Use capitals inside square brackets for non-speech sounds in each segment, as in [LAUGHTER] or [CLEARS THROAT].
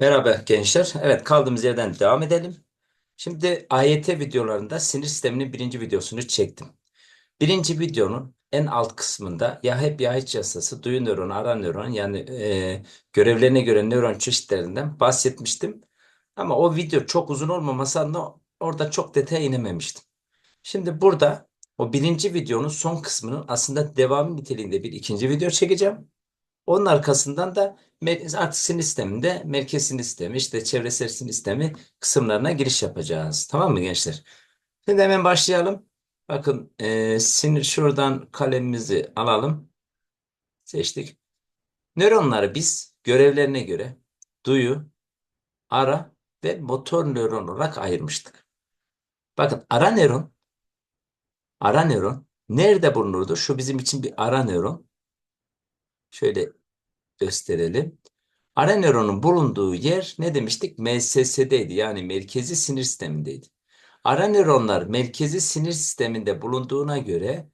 Merhaba gençler. Evet kaldığımız yerden devam edelim. Şimdi AYT videolarında sinir sisteminin birinci videosunu çektim. Birinci videonun en alt kısmında ya hep ya hiç yasası, duyu nöronu, ara nöron yani e, görevlerine göre nöron çeşitlerinden bahsetmiştim. Ama o video çok uzun olmaması adına orada çok detaya inememiştim. Şimdi burada o birinci videonun son kısmının aslında devamı niteliğinde bir ikinci video çekeceğim. Onun arkasından da artık sinir sisteminde merkez sinir sistemi, işte çevresel sinir sistemi kısımlarına giriş yapacağız. Tamam mı gençler? Şimdi hemen başlayalım. Bakın e, sinir şuradan kalemimizi alalım. Seçtik. Nöronları biz görevlerine göre duyu, ara ve motor nöron olarak ayırmıştık. Bakın ara nöron, ara nöron nerede bulunurdu? Şu bizim için bir ara nöron. Şöyle gösterelim. Ara nöronun bulunduğu yer ne demiştik? MSS'deydi yani merkezi sinir sistemindeydi. Ara nöronlar merkezi sinir sisteminde bulunduğuna göre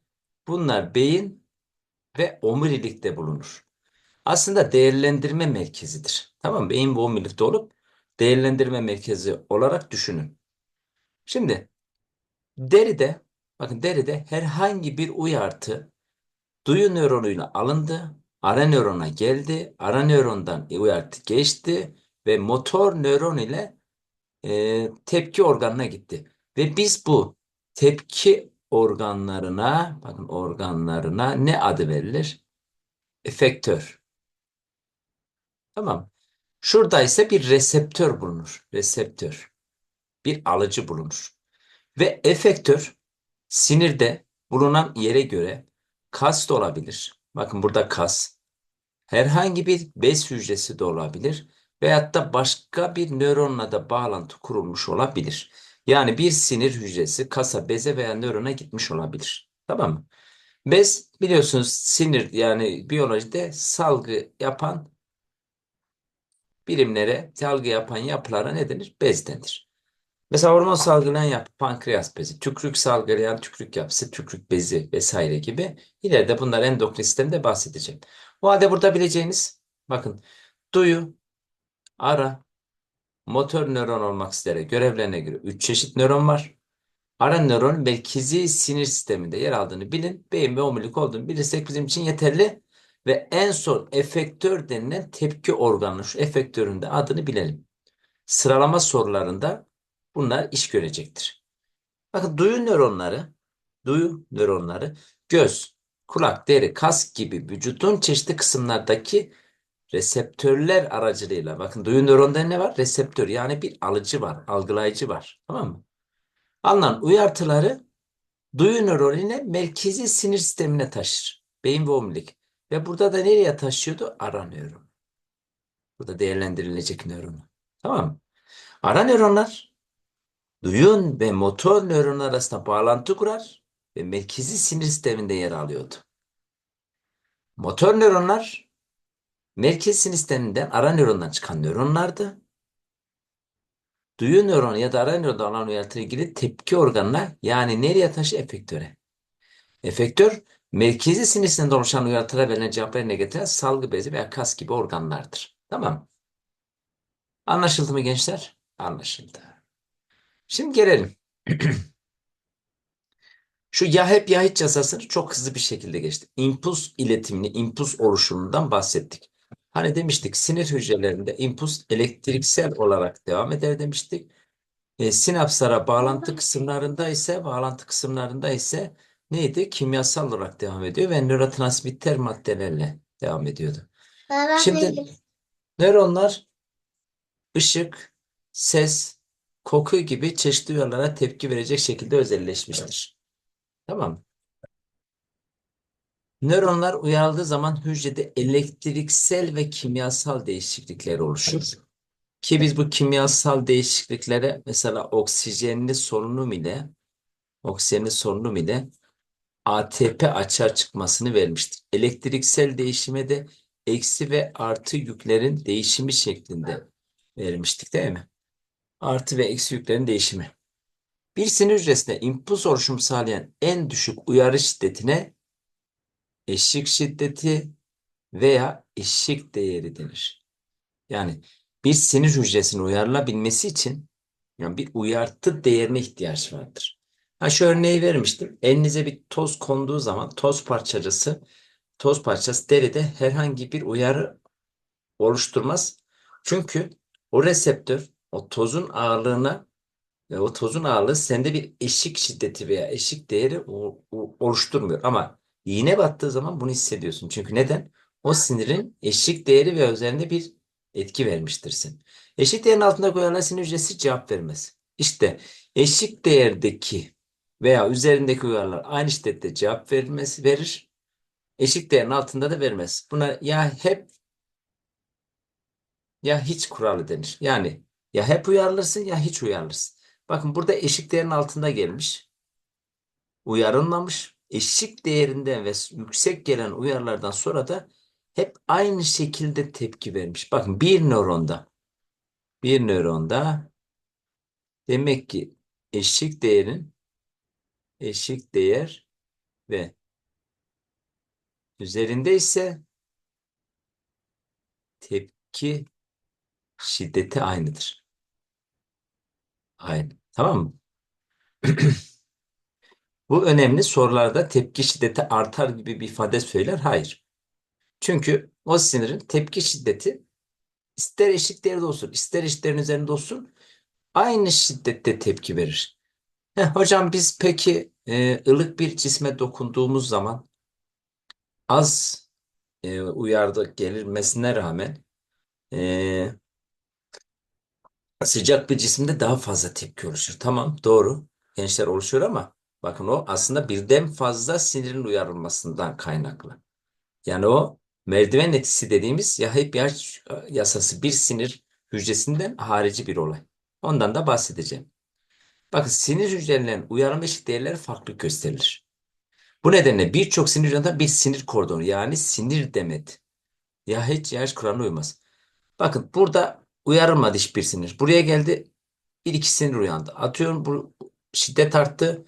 bunlar beyin ve omurilikte bulunur. Aslında değerlendirme merkezidir. Tamam? Beyin ve omurilikte olup değerlendirme merkezi olarak düşünün. Şimdi deride bakın deride herhangi bir uyartı duyu nöronuyla alındı Ara nörona geldi. Ara nörondan uyarı geçti ve motor nöron ile e, tepki organına gitti. Ve biz bu tepki organlarına, bakın organlarına ne adı verilir? Efektör. Tamam. Şurada ise bir reseptör bulunur. Reseptör. Bir alıcı bulunur. Ve efektör sinirde bulunan yere göre kas da olabilir. Bakın burada kas. Herhangi bir bez hücresi de olabilir veyahut da başka bir nöronla da bağlantı kurulmuş olabilir. Yani bir sinir hücresi kasa, beze veya nörona gitmiş olabilir. Tamam mı? Bez biliyorsunuz sinir yani biyolojide salgı yapan birimlere, salgı yapan yapılara ne denir? Bez denir. Mesela hormon salgılayan yapı pankreas bezi, tükrük salgılayan tükrük yapısı, tükrük bezi vesaire gibi. İleride bunlar endokrin sistemde bahsedeceğim. O halde burada bileceğiniz bakın duyu, ara, motor nöron olmak üzere görevlerine göre 3 çeşit nöron var. Ara nöron merkezi sinir sisteminde yer aldığını bilin. Beyin ve omurilik olduğunu bilirsek bizim için yeterli. Ve en son efektör denilen tepki organı şu efektörün de adını bilelim. Sıralama sorularında bunlar iş görecektir. Bakın duyu nöronları, duyu nöronları göz, kulak, deri, kas gibi vücudun çeşitli kısımlardaki reseptörler aracılığıyla bakın duyu nöronda ne var? Reseptör yani bir alıcı var, algılayıcı var. Tamam mı? Alınan uyartıları duyu nöronine merkezi sinir sistemine taşır. Beyin ve omurilik. Ve burada da nereye taşıyordu? Ara nöron. Burada değerlendirilecek nöronu. Tamam mı? Ara nöronlar duyun ve motor nöron arasında bağlantı kurar ve merkezi sinir sisteminde yer alıyordu. Motor nöronlar merkez sinir sisteminden ara nörondan çıkan nöronlardı. Duyu nöronu ya da ara nöronda olan uyarıyla ilgili tepki organına yani nereye taşı efektöre. Efektör merkezi sinir sisteminde oluşan uyarılara verilen cevap yerine getiren salgı bezi veya kas gibi organlardır. Tamam. Anlaşıldı mı gençler? Anlaşıldı. Şimdi gelelim. [CLEARS THROAT] Şu ya hep ya hiç yasasını çok hızlı bir şekilde geçti. İmpuls iletimini, impuls oluşumundan bahsettik. Hani demiştik sinir hücrelerinde impuls elektriksel olarak devam eder demiştik. E, sinapslara bağlantı kısımlarında ise bağlantı kısımlarında ise neydi? Kimyasal olarak devam ediyor ve nörotransmitter maddelerle devam ediyordu. Şimdi nöronlar ışık, ses, koku gibi çeşitli uyarılara tepki verecek şekilde özelleşmiştir. Tamam mı? Nöronlar uyarıldığı zaman hücrede elektriksel ve kimyasal değişiklikler oluşur. Ki biz bu kimyasal değişikliklere mesela oksijenli solunum ile oksijenli solunum ile ATP açığa çıkmasını vermiştir. Elektriksel değişime de eksi ve artı yüklerin değişimi şeklinde vermiştik değil mi? Artı ve eksi yüklerin değişimi. Bir sinir hücresinde impuls oluşumu sağlayan en düşük uyarı şiddetine eşik şiddeti veya eşik değeri denir. Yani bir sinir hücresinin uyarılabilmesi için yani bir uyartı değerine ihtiyaç vardır. Ha şu örneği vermiştim. Elinize bir toz konduğu zaman toz parçacığı toz parçası deride herhangi bir uyarı oluşturmaz. Çünkü o reseptör o tozun ağırlığına ve o tozun ağırlığı sende bir eşik şiddeti veya eşik değeri oluşturmuyor. Ama iğne battığı zaman bunu hissediyorsun. Çünkü neden? O sinirin eşik değeri ve üzerinde bir etki vermiştirsin. Eşik değerin altında koyulan sinir hücresi cevap vermez. İşte eşik değerdeki veya üzerindeki uyarılar aynı şiddette cevap vermesi verir. Eşik değerin altında da vermez. Buna ya hep ya hiç kuralı denir. Yani ya hep uyarılırsın ya hiç uyarılırsın. Bakın burada eşik değerin altında gelmiş. Uyarılmamış. Eşik değerinden ve yüksek gelen uyarılardan sonra da hep aynı şekilde tepki vermiş. Bakın bir nöronda bir nöronda demek ki eşik değerin eşik değer ve üzerinde ise tepki şiddeti aynıdır. Aynı. Tamam mı? [CLEARS THROAT] Bu önemli sorularda tepki şiddeti artar gibi bir ifade söyler. Hayır. Çünkü o sinirin tepki şiddeti ister eşik değerde olsun, ister eşitlerin üzerinde olsun aynı şiddette tepki verir. Heh, hocam biz peki e, ılık bir cisme dokunduğumuz zaman az e, uyarı gelmesine rağmen e, sıcak bir cisimde daha fazla tepki oluşur. Tamam, doğru. Gençler oluşuyor ama bakın o aslında birden fazla sinirin uyarılmasından kaynaklı. Yani o merdiven etkisi dediğimiz ya hep yaş yasası bir sinir hücresinden harici bir olay. Ondan da bahsedeceğim. Bakın sinir hücrelerinin uyarılma eşik değerleri farklı gösterilir. Bu nedenle birçok sinir hücresinde bir sinir kordonu yani sinir demet ya hiç yaş kuralına uymaz. Bakın burada uyarılmadı hiçbir sinir. Buraya geldi bir iki sinir uyandı. Atıyorum bu şiddet arttı.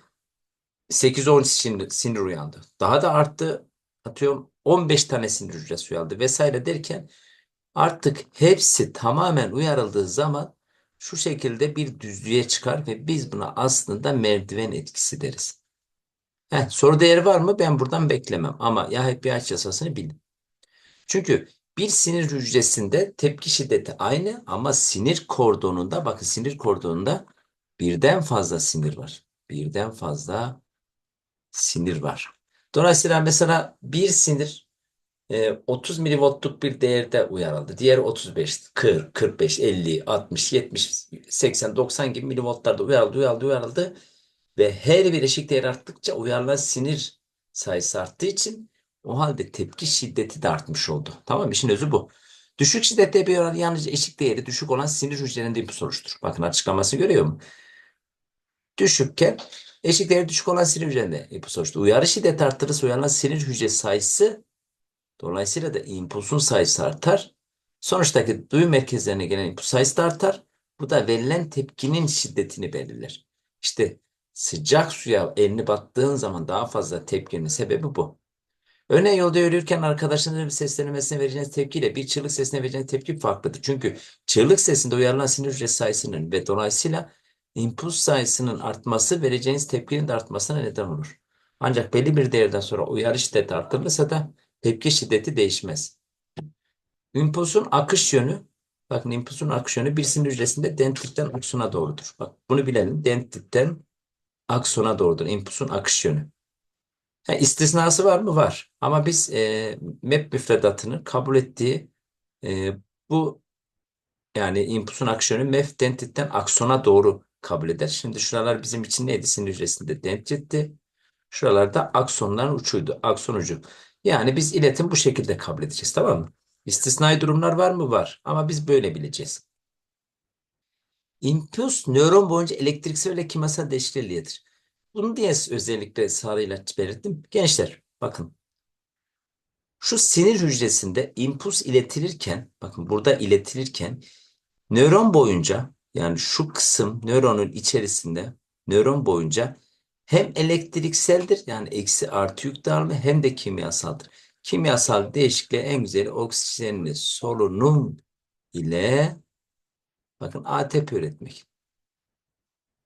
8-10 sinir, sinir uyandı. Daha da arttı. Atıyorum 15 tane sinir hücresi uyandı vesaire derken artık hepsi tamamen uyarıldığı zaman şu şekilde bir düzlüğe çıkar ve biz buna aslında merdiven etkisi deriz. Heh, soru değeri var mı? Ben buradan beklemem ama ya hep pH yasasını bilin. Çünkü bir sinir hücresinde tepki şiddeti aynı ama sinir kordonunda bakın sinir kordonunda birden fazla sinir var. Birden fazla sinir var. Dolayısıyla mesela bir sinir e, 30 milivoltluk bir değerde uyarıldı. Diğeri 35, 40, 45, 50, 60, 70, 80, 90 gibi milivoltlarda uyarıldı, uyarıldı, uyarıldı. Ve her bir eşik değer arttıkça uyarılan sinir sayısı arttığı için o halde tepki şiddeti de artmış oldu. Tamam? İşin özü bu. Düşük şiddette bir oran yalnızca eşik değeri düşük olan sinir hücrelerinde impuls oluşturur. Bakın açıklaması görüyor mu? Düşükken eşik değeri düşük olan sinir hücrelerinde impuls oluşturur. Uyarı şiddeti arttırırsa uyarılan sinir hücre sayısı dolayısıyla da impulsun sayısı artar. Sonuçtaki duyu merkezlerine gelen impuls sayısı da artar. Bu da verilen tepkinin şiddetini belirler. İşte sıcak suya elini battığın zaman daha fazla tepkinin sebebi bu. Örneğin yolda yürürken arkadaşınızın bir seslenmesine vereceğiniz tepkiyle bir çığlık sesine vereceğiniz tepki farklıdır. Çünkü çığlık sesinde uyarılan sinir hücresi sayısının ve dolayısıyla impuls sayısının artması vereceğiniz tepkinin de artmasına neden olur. Ancak belli bir değerden sonra uyarı şiddeti arttırılırsa da tepki şiddeti değişmez. İmpulsun akış yönü, bakın impulsun akış yönü bir sinir hücresinde dendritten aksona doğrudur. Bak bunu bilelim. Dendritten aksona doğrudur. İmpulsun akış yönü. Ha, istisnası var mı? Var. Ama biz e, MEP müfredatının kabul ettiği e, bu yani impulsun akış yönü MEF dendritten aksona doğru kabul eder. Şimdi şuralar bizim için neydi? Sinir hücresinde dendritti. Şuralarda aksonların uçuydu. Akson ucu. Yani biz iletim bu şekilde kabul edeceğiz. Tamam mı? İstisnai durumlar var mı? Var. Ama biz böyle bileceğiz. İmpuls nöron boyunca elektriksel ve kimyasal değişikliğidir. Bunu diye özellikle sarıyla belirttim. Gençler bakın. Şu sinir hücresinde impuls iletilirken bakın burada iletilirken nöron boyunca yani şu kısım nöronun içerisinde nöron boyunca hem elektrikseldir yani eksi artı yük dağılımı hem de kimyasaldır. Kimyasal değişikliğe en güzeli oksijenli solunum ile Bakın ATP üretmek.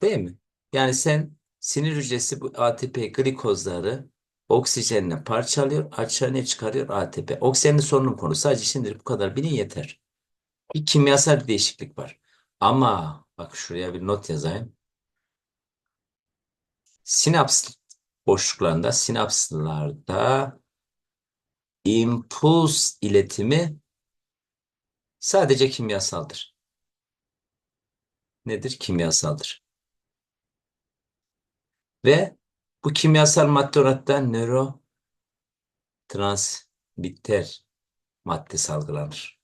Değil mi? Yani sen sinir hücresi bu ATP glikozları oksijenle parçalıyor, aşağı ne çıkarıyor? ATP. Oksijenin solunum konu. Sadece şimdilik bu kadar bilin yeter. Bir kimyasal bir değişiklik var. Ama bak şuraya bir not yazayım. Sinaps boşluklarında, sinapslarda impuls iletimi sadece kimyasaldır. Nedir? Kimyasaldır. Ve bu kimyasal madde olarak da nörotransmitter madde salgılanır.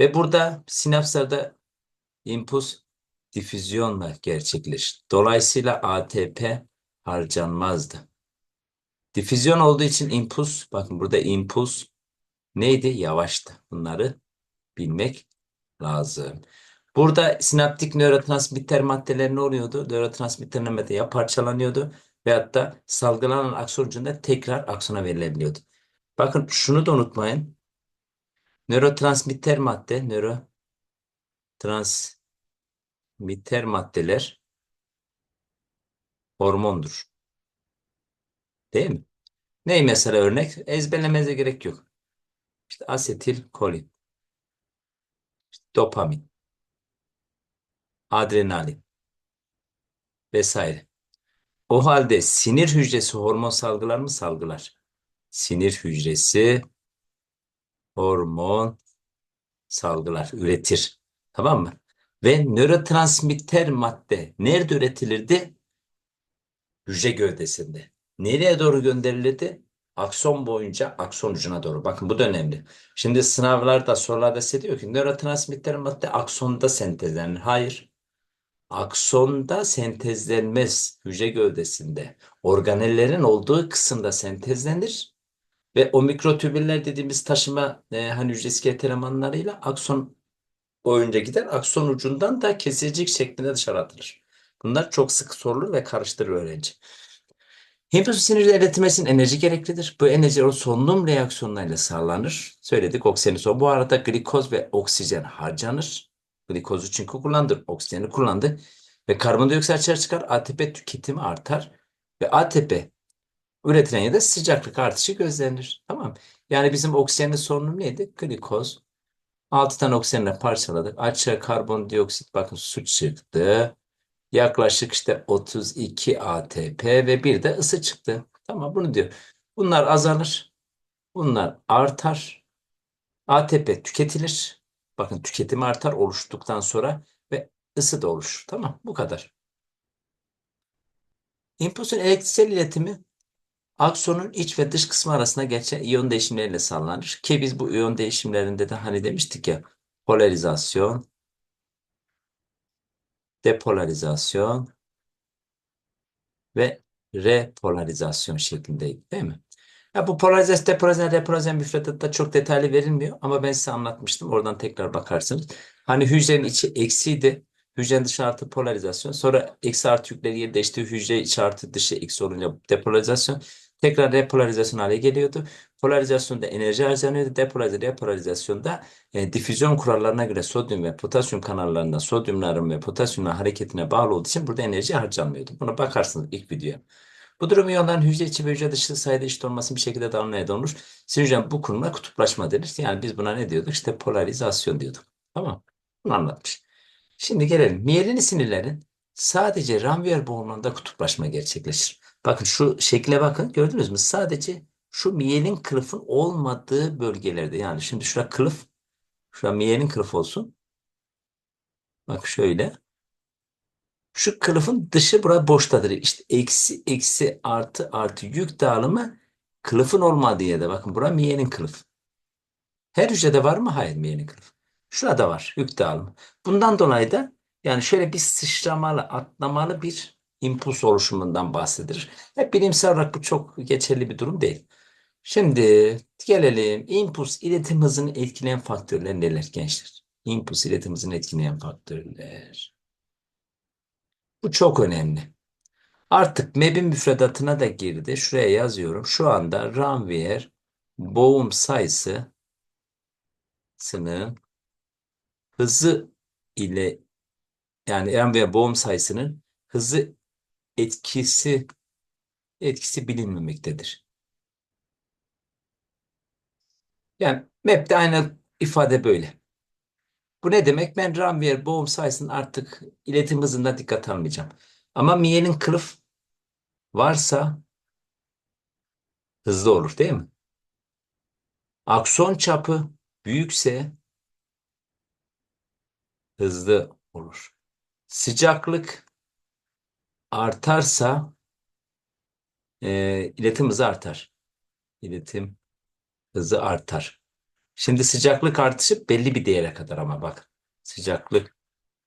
Ve burada sinapslarda impuls difüzyonla gerçekleşir. Dolayısıyla ATP harcanmazdı. Difüzyon olduğu için impuls, bakın burada impuls neydi? Yavaştı. Bunları bilmek lazım. Burada sinaptik nörotransmitter maddeleri ne oluyordu? Nörotransmitter madde ya parçalanıyordu veyahut da salgılanan akson ucunda tekrar aksona verilebiliyordu. Bakın şunu da unutmayın. Nörotransmitter madde, nörotransmitter maddeler hormondur. Değil mi? Ney mesela örnek? Ezberlemenize gerek yok. İşte asetil kolin, işte dopamin, adrenalin vesaire. O halde sinir hücresi hormon salgılar mı? Salgılar. Sinir hücresi hormon salgılar, üretir. Tamam mı? Ve nörotransmitter madde nerede üretilirdi? Hücre gövdesinde. Nereye doğru gönderilirdi? Akson boyunca akson ucuna doğru. Bakın bu da önemli. Şimdi sınavlarda sorularda size diyor ki nörotransmitter madde aksonda sentezlenir. Hayır. Aksonda sentezlenmez hücre gövdesinde. Organellerin olduğu kısımda sentezlenir. Ve o mikrotübüller dediğimiz taşıma e, hani hücre iskelet elemanlarıyla akson boyunca gider. Akson ucundan da kesecik şeklinde dışarı atılır. Bunlar çok sık sorulur ve karıştırır öğrenci. Hipofiz sinir iletilmesinin enerji gereklidir. Bu enerji o solunum reaksiyonlarıyla sağlanır. Söyledik oksijeni sonra. Bu arada glikoz ve oksijen harcanır. Glikozu çünkü kullandı. Oksijeni kullandı. Ve karbondioksit açığa çıkar. ATP tüketimi artar. Ve ATP üretilen yerde sıcaklık artışı gözlenir. Tamam Yani bizim oksijenin sorunum neydi? Glikoz. 6 tane oksijenle parçaladık. Açığa karbondioksit bakın su çıktı. Yaklaşık işte 32 ATP ve bir de ısı çıktı. Tamam bunu diyor. Bunlar azalır. Bunlar artar. ATP tüketilir. Bakın tüketimi artar oluştuktan sonra ve ısı da oluşur. Tamam bu kadar. İmpulsun elektriksel iletimi aksonun iç ve dış kısmı arasında geçen iyon değişimleriyle sağlanır. Ki biz bu iyon değişimlerinde de hani demiştik ya polarizasyon, depolarizasyon ve repolarizasyon şeklindeydi değil mi? Ya bu polarizasyon, depolarizasyon, repolarizasyon müfredatta çok detaylı verilmiyor ama ben size anlatmıştım. Oradan tekrar bakarsınız. Hani hücrenin içi eksiydi. Hücrenin dışı artı polarizasyon. Sonra eksi artı yükleri yer değişti. Hücre içi artı dışı eksi olunca depolarizasyon. Tekrar repolarizasyon hale geliyordu. Polarizasyonda enerji harcanıyordu. Depolarizasyon, repolarizasyonda e, difüzyon kurallarına göre sodyum ve potasyum kanallarında sodyumların ve potasyumların hareketine bağlı olduğu için burada enerji harcanmıyordu. Buna bakarsınız ilk videoya. Bu durum iyonların hücre içi ve hücre dışı sayıda eşit olmasının bir şekilde dağılmaya neden olur. Sinir bu kurumuna kutuplaşma denir. Yani biz buna ne diyorduk? İşte polarizasyon diyorduk. Tamam. Bunu anlatmış. Şimdi gelelim. Miyelin sinirlerin sadece Ranvier boğumunda kutuplaşma gerçekleşir. Bakın şu şekle bakın. Gördünüz mü? Sadece şu miyelin kılıfın olmadığı bölgelerde. Yani şimdi şurada kılıf. Şurada miyelin kılıf olsun. Bak şöyle. Şu kılıfın dışı burada boştadır. İşte eksi eksi artı artı yük dağılımı kılıfın olmadığı yerde. Bakın bura miyenin kılıf. Her hücrede var mı? Hayır miyenin kılıf. Şurada var yük dağılımı. Bundan dolayı da yani şöyle bir sıçramalı, atlamalı bir impuls oluşumundan bahsedilir. Hep bilimsel olarak bu çok geçerli bir durum değil. Şimdi gelelim impuls iletim hızını etkileyen faktörler neler gençler? İmpuls iletim hızını etkileyen faktörler. Bu çok önemli. Artık MEB'in müfredatına da girdi. Şuraya yazıyorum. Şu anda Ranvier boğum sayısı sının hızı ile yani veya boğum sayısının hızı etkisi etkisi bilinmemektedir. Yani map'te aynı ifade böyle. Bu ne demek? Ben Ramvier boğum sayısının artık iletim hızında dikkat almayacağım. Ama miyenin kılıf varsa hızlı olur değil mi? Akson çapı büyükse hızlı olur. Sıcaklık artarsa e, iletim hızı artar. İletim hızı artar. Şimdi sıcaklık artışı belli bir değere kadar ama bak. Sıcaklık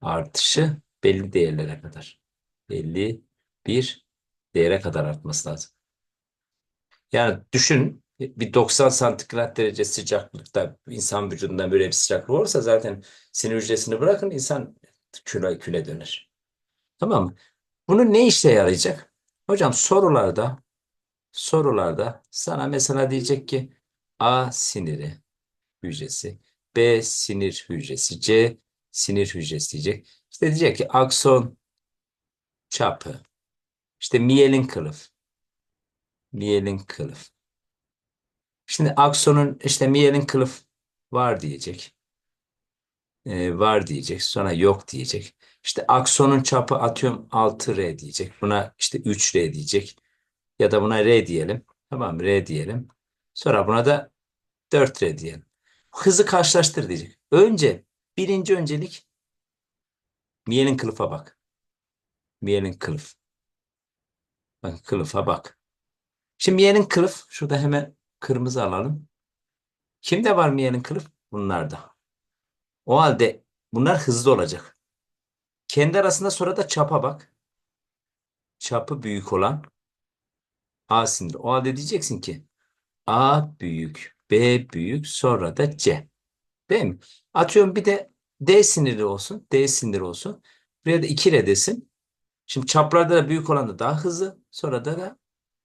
artışı belli değerlere kadar. Belli bir değere kadar artması lazım. Yani düşün bir 90 santigrat derece sıcaklıkta insan vücudunda böyle bir sıcaklık olursa zaten sinir hücresini bırakın insan küle küle döner. Tamam mı? Bunu ne işe yarayacak? Hocam sorularda sorularda sana mesela diyecek ki A siniri hücresi, B sinir hücresi, C sinir hücresi diyecek. İşte diyecek ki akson çapı, işte miyelin kılıf, miyelin kılıf. Şimdi aksonun işte miyelin kılıf var diyecek. Ee, var diyecek. Sonra yok diyecek. İşte aksonun çapı atıyorum 6R diyecek. Buna işte 3R diyecek. Ya da buna R diyelim. Tamam R diyelim. Sonra buna da 4R diyelim. Hızı karşılaştır diyecek. Önce birinci öncelik miyelin kılıfa bak. Miyelin kılıf. Bak kılıfa bak. Şimdi miyelin kılıf şurada hemen kırmızı alalım. Kimde var miyelin kılıf? Bunlarda. O halde bunlar hızlı olacak. Kendi arasında sonra da çapa bak. Çapı büyük olan A sinir. O halde diyeceksin ki A büyük, B büyük, sonra da C. Değil mi? Atıyorum bir de D siniri olsun. D siniri olsun. Buraya da 2R desin. Şimdi çaplarda da büyük olan da daha hızlı. Sonra da, da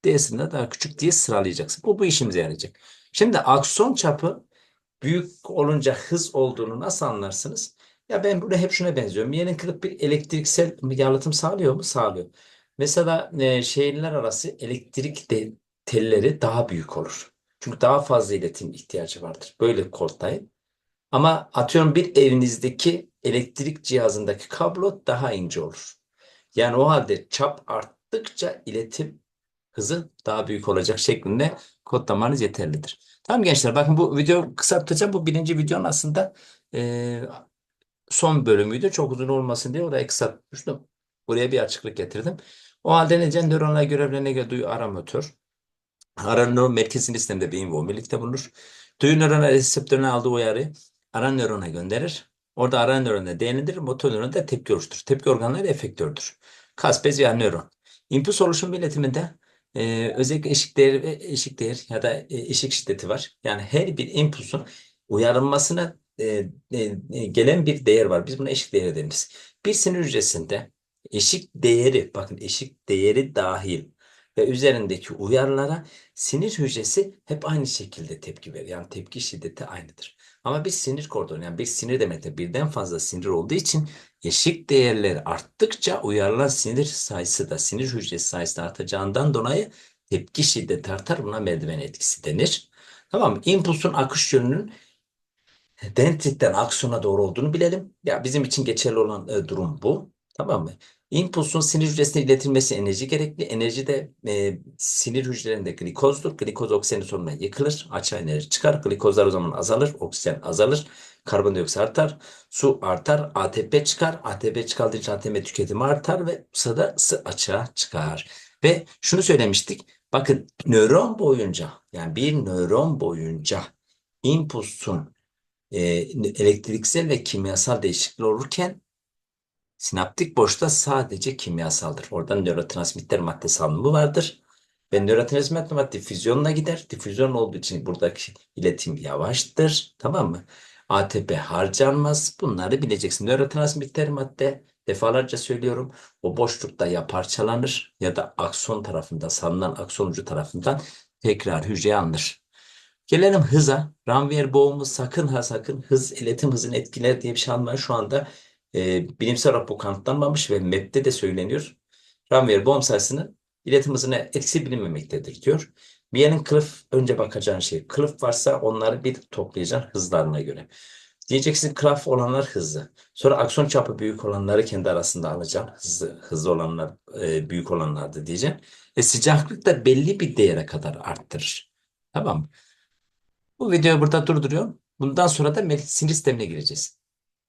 D'sinde daha küçük diye sıralayacaksın. Bu bu işimize yarayacak. Şimdi akson çapı büyük olunca hız olduğunu nasıl anlarsınız? Ya ben burada hep şuna benziyorum. Miyenin kırık bir elektriksel yalıtım sağlıyor mu? Sağlıyor. Mesela e, şehirler arası elektrik de, telleri daha büyük olur. Çünkü daha fazla iletim ihtiyacı vardır. Böyle kodlayın. Ama atıyorum bir evinizdeki elektrik cihazındaki kablo daha ince olur. Yani o halde çap arttıkça iletim hızı daha büyük olacak şeklinde kodlamanız yeterlidir. Tamam gençler bakın bu video kısa tutacağım. Bu birinci videonun aslında e, son bölümüydü. Çok uzun olmasın diye orayı kısaltmıştım. Buraya bir açıklık getirdim. O halde ne diyeceğim? Nöronlar görevlerine göre duyu aramötör. Ara nöron merkezin sistemde beyin ve omurilikte bulunur. Duyu nörona reseptörüne aldığı uyarı ara nörona gönderir. Orada ara nörona değerlendirir. Motor nöron da tepki oluşturur. Tepki organları efektördür. Kas, bez veya nöron. İmpuls oluşum iletiminde e, özellikle eşik değer ve eşik değer ya da e, eşik şiddeti var. Yani her bir impulsun uyarılmasına e, e, e, gelen bir değer var. Biz buna eşik değeri deriz. Bir sinir hücresinde eşik değeri, bakın eşik değeri dahil ve üzerindeki uyarılara sinir hücresi hep aynı şekilde tepki verir. Yani tepki şiddeti aynıdır. Ama bir sinir kordonu yani bir sinir demekte birden fazla sinir olduğu için eşik değerleri arttıkça uyarılan sinir sayısı da sinir hücresi sayısı da artacağından dolayı tepki şiddeti artar. Buna merdiven etkisi denir. Tamam mı? İmpulsun akış yönünün dendritten aksona doğru olduğunu bilelim. Ya bizim için geçerli olan e, durum bu. Tamam mı? İmpulsun sinir hücresine iletilmesi enerji gerekli. Enerji de e, sinir hücrelerinde glikozdur. Glikoz oksijenin sonuna yıkılır. Açığa enerji çıkar. Glikozlar o zaman azalır. Oksijen azalır. Karbondioksit artar. Su artar. ATP çıkar. ATP çıkardığı için ATP tüketimi artar ve sırada ısı açığa çıkar. Ve şunu söylemiştik. Bakın nöron boyunca yani bir nöron boyunca impulsun e, elektriksel ve kimyasal değişiklikler olurken Sinaptik boşta sadece kimyasaldır. Orada nörotransmitter madde salınımı vardır. Ve nörotransmitter madde difüzyonla gider. Difüzyon olduğu için buradaki iletim yavaştır. Tamam mı? ATP harcanmaz. Bunları bileceksin. Nörotransmitter madde defalarca söylüyorum. O boşlukta ya parçalanır ya da akson tarafından salınan akson ucu tarafından tekrar hücreye alınır. Gelelim hıza. Ranvier boğumu sakın ha sakın hız iletim hızını etkiler diye bir şey anlayın. Şu anda e, bilimsel olarak bu kanıtlanmamış ve MEB'de de söyleniyor. Runware bomb sayısını iletim hızına eksi bilinmemektedir diyor. Mia'nın kılıf önce bakacağın şey. Kılıf varsa onları bir toplayacaksın hızlarına göre. Diyeceksin kılıf olanlar hızlı. Sonra akson çapı büyük olanları kendi arasında alacaksın. Hızlı, hızlı olanlar e, büyük olanlardı diyeceksin. E, sıcaklık da belli bir değere kadar arttırır. Tamam mı? Bu videoyu burada durduruyorum. Bundan sonra da sinir sistemine gireceğiz.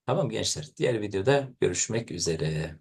Tamam gençler? Diğer videoda görüşmek üzere.